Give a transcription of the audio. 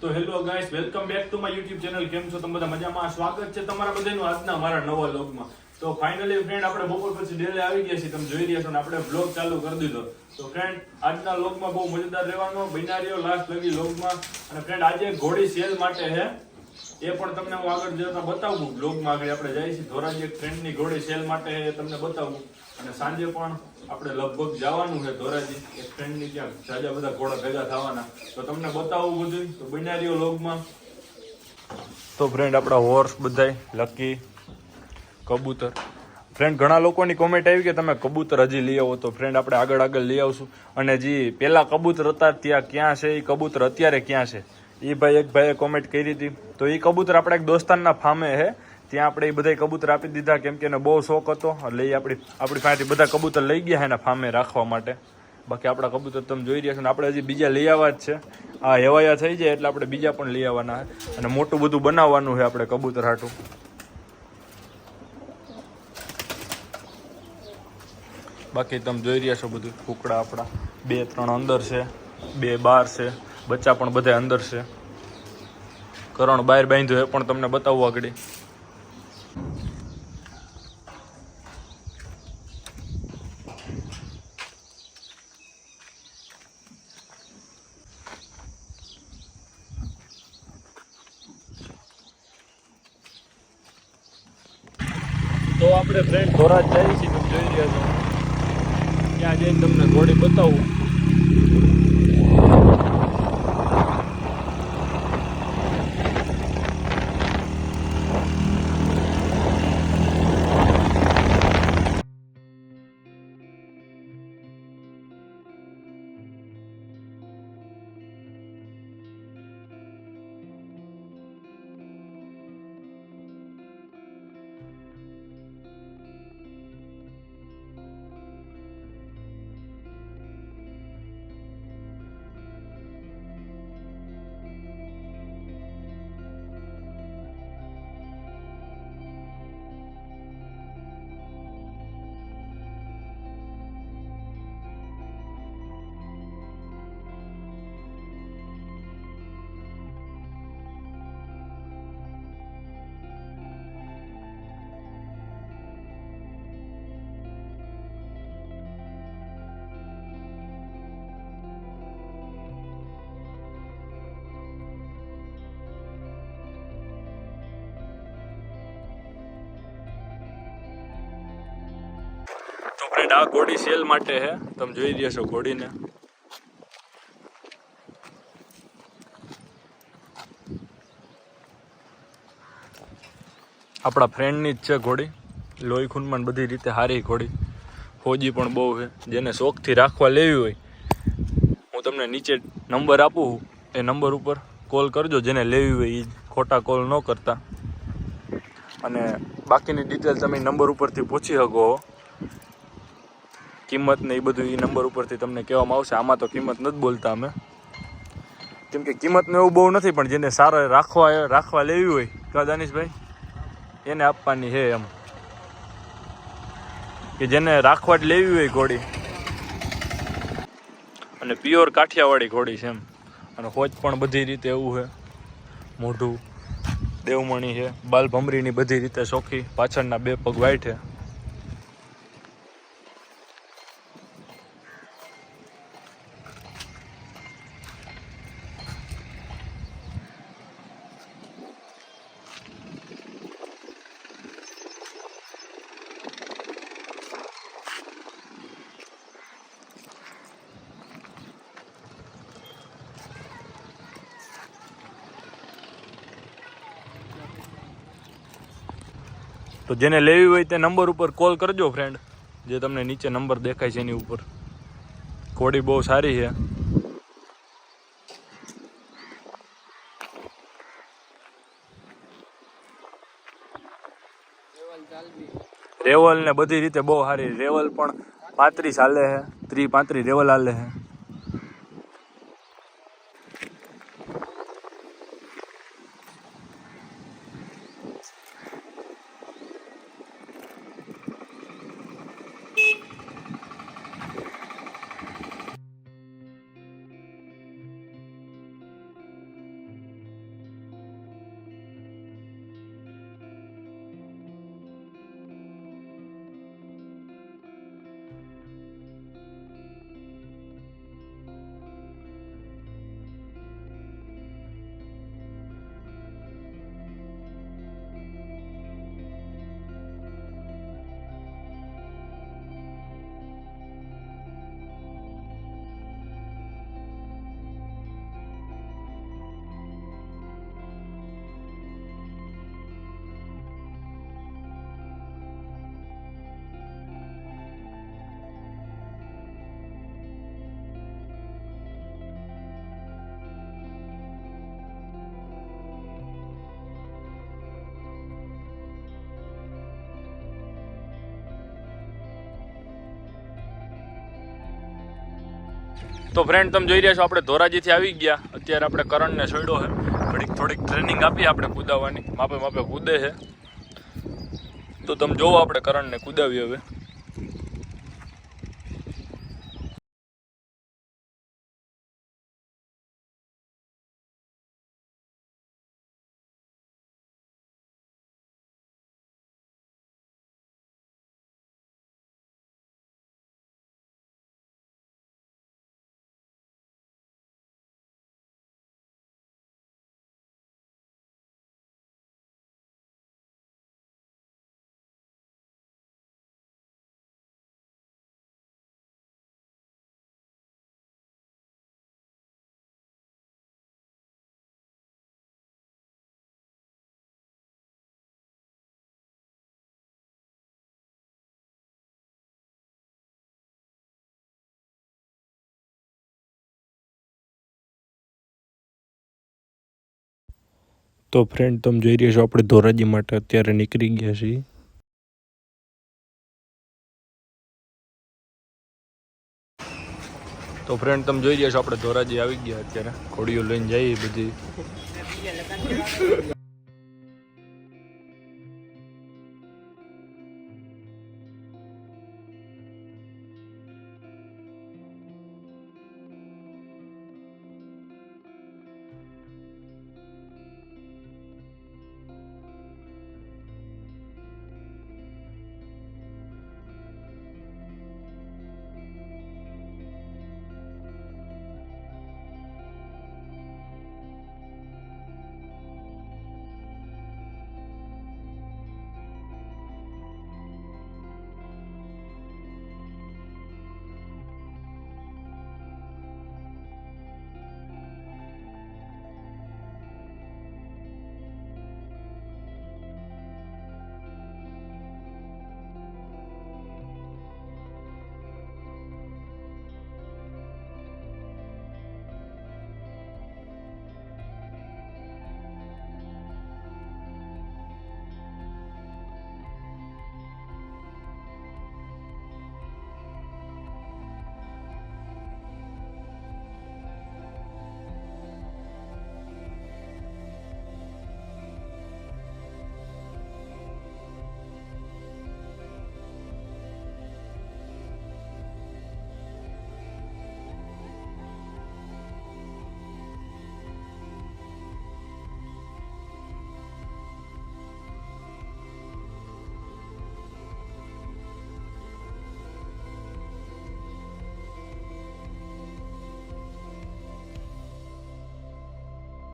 તો hello guys welcome back to my YouTube channel કેમ છો? તમે બધા મજામાં? સ્વાગત છે તમારા બધાનું આજના મારા નવા લોગમાં તો ફાઇનલી ફ્રેન્ડ આપણે બપોર પછી ડેલે આવી ગયા છીએ. તમે જોઈ રહ્યા છો ને, આપણે બ્લોગ ચાલુ કરી દીધો. તો ફ્રેન્ડ આજના લોગમાં બહુ મજેદાર રહેવાનો, બિનારીઓ લાસ્ટ લગી લોગમાં અને ફ્રેન્ડ આજે ઘોડી સેલ માટે છે એ પણ તમને હું આગળ જતા બતાવું. બ્લોગમાં આગળ આપણે જઈએ છીએ. ધોરાજી એક ફ્રેન્ડની ઘોડી સેલ માટે તમને બતાવું. અને સાંજે પણ આપણે લગભગ જવાનું છે ધોરાજી, એક ફ્રેન્ડની ત્યાં સાજા બધા ઘોડા ભેગા થવાના. તો તમને બતાવવું બધું, તો બનારીઓ લોગમાં. તો ફ્રેન્ડ આપણા હોર્સ બધાય લકી કબૂતર. ફ્રેન્ડ ઘણા લોકોની કોમેન્ટ આવી કે તમે કબૂતર હજી લઈ આવો. તો ફ્રેન્ડ આપણે આગળ આગળ લઈ આવશું. અને જે પહેલાં કબૂતર હતા, ત્યાં ક્યાં છે એ કબૂતર અત્યારે ક્યાં છે? એ ભાઈ એક ભાઈએ કોમેન્ટ કરી હતી. તો એ કબૂતર આપણા એક દોસ્તાનના ફામે છે. ત્યાં આપણે એ બધા કબૂતર આપી દીધા, કેમ કે એને બહુ શોખ હતો. એટલે એ આપણી આપણી પાસેથી બધા કબૂતર લઈ ગયા એના ફામે રાખવા માટે. બાકી આપણા કબૂતર તમે જોઈ રહ્યા છો ને, આપણે હજી બીજા લઈ આવવા જ છે. આ હેવાયા થઈ જાય એટલે આપણે બીજા પણ લઈ આવવાના અને મોટું બધું બનાવવાનું છે આપણે કબૂતર હાટું. બાકી તમે જોઈ રહ્યા છો બધું કુકડા આપણા. બે ત્રણ અંદર છે, બે બાર છે, બચ્ચા પણ બધા અંદર છે. કરણ બહાર બાંધ્યો એ પણ તમને બતાવવું આગળ તો આપણે ફ્રેન્ડ ધોરાજ જઈએ છીએ તમે જોઈ રહ્યા છો. ત્યાં જઈને તમને ઘોડી બતાવું. ફ્રેન્ડ આ ઘોડી સેલ માટે છે તમે જોઈ રહ્યા છો ઘોડીને. આપણા ફ્રેન્ડની જ છે ઘોડી. લોહી ખૂનમાં બધી રીતે સારી ઘોડી. ફોજી પણ બહુ છે. જેને શોખથી રાખવા લેવી હોય, હું તમને નીચે નંબર આપું એ નંબર ઉપર કોલ કરજો, જેને લેવી હોય એ ખોટા કોલ ન કરતા. અને બાકીની ડિટેલ તમે નંબર ઉપરથી પૂછી શકો. કિંમત ને એ બધું એ નંબર ઉપરથી તમને કહેવામાં આવશે. આમાં તો કિંમત નથી બોલતા અમે. કેમ કે કિંમતનું એવું બહુ નથી, પણ જેને સારા રાખવા રાખવા લેવી હોય, કા દાનિશભાઈ? એને આપવાની છે એમ. કે જેને રાખવા જ લેવી હોય ઘોડી. અને પ્યોર કાઠિયાવાડી ઘોડી છે એમ. અને હોજ પણ બધી રીતે એવું છે. મોઢું, દેવમણી છે બાલ ભમરીની બધી રીતે ચોખ્ખી, પાછળના બે પગ વાઈટ છે. તો જેને લેવી હોય તે નંબર ઉપર કોલ કરજો ફ્રેન્ડ જે તમને નીચે નંબર દેખાય છે એની ઉપર. ઘોડી બહુ સારી છે. રેવલ ને બધી રીતે બહુ સારી. રેવલ પણ પાંત્રીસ હાલે છે. ત્રી પાંત્રીસ રેવલ હાલે છે. તો ફ્રેન્ડ તમે જોઈ રહ્યા છો, આપણે ધોરાજીથી આવી ગયા. અત્યારે આપણે કરણને છોડ્યો છે. થોડીક થોડીક ટ્રેનિંગ આપી આપણે કૂદાવવાની. માપે માપે કૂદે છે. તો તમે જોવો આપણે કરણને કૂદાવીએ હવે. તો ફ્રેન્ડ તમે જોઈ રહ્યા છો આપણે ધોરાજી માટે અત્યારે નીકળી ગયા છીએ. તો ફ્રેન્ડ તમે જોઈ રહ્યા છો આપણે ધોરાજી આવી ગયા અત્યારે. ઘોડીઓ લઈને જઈએ બધી.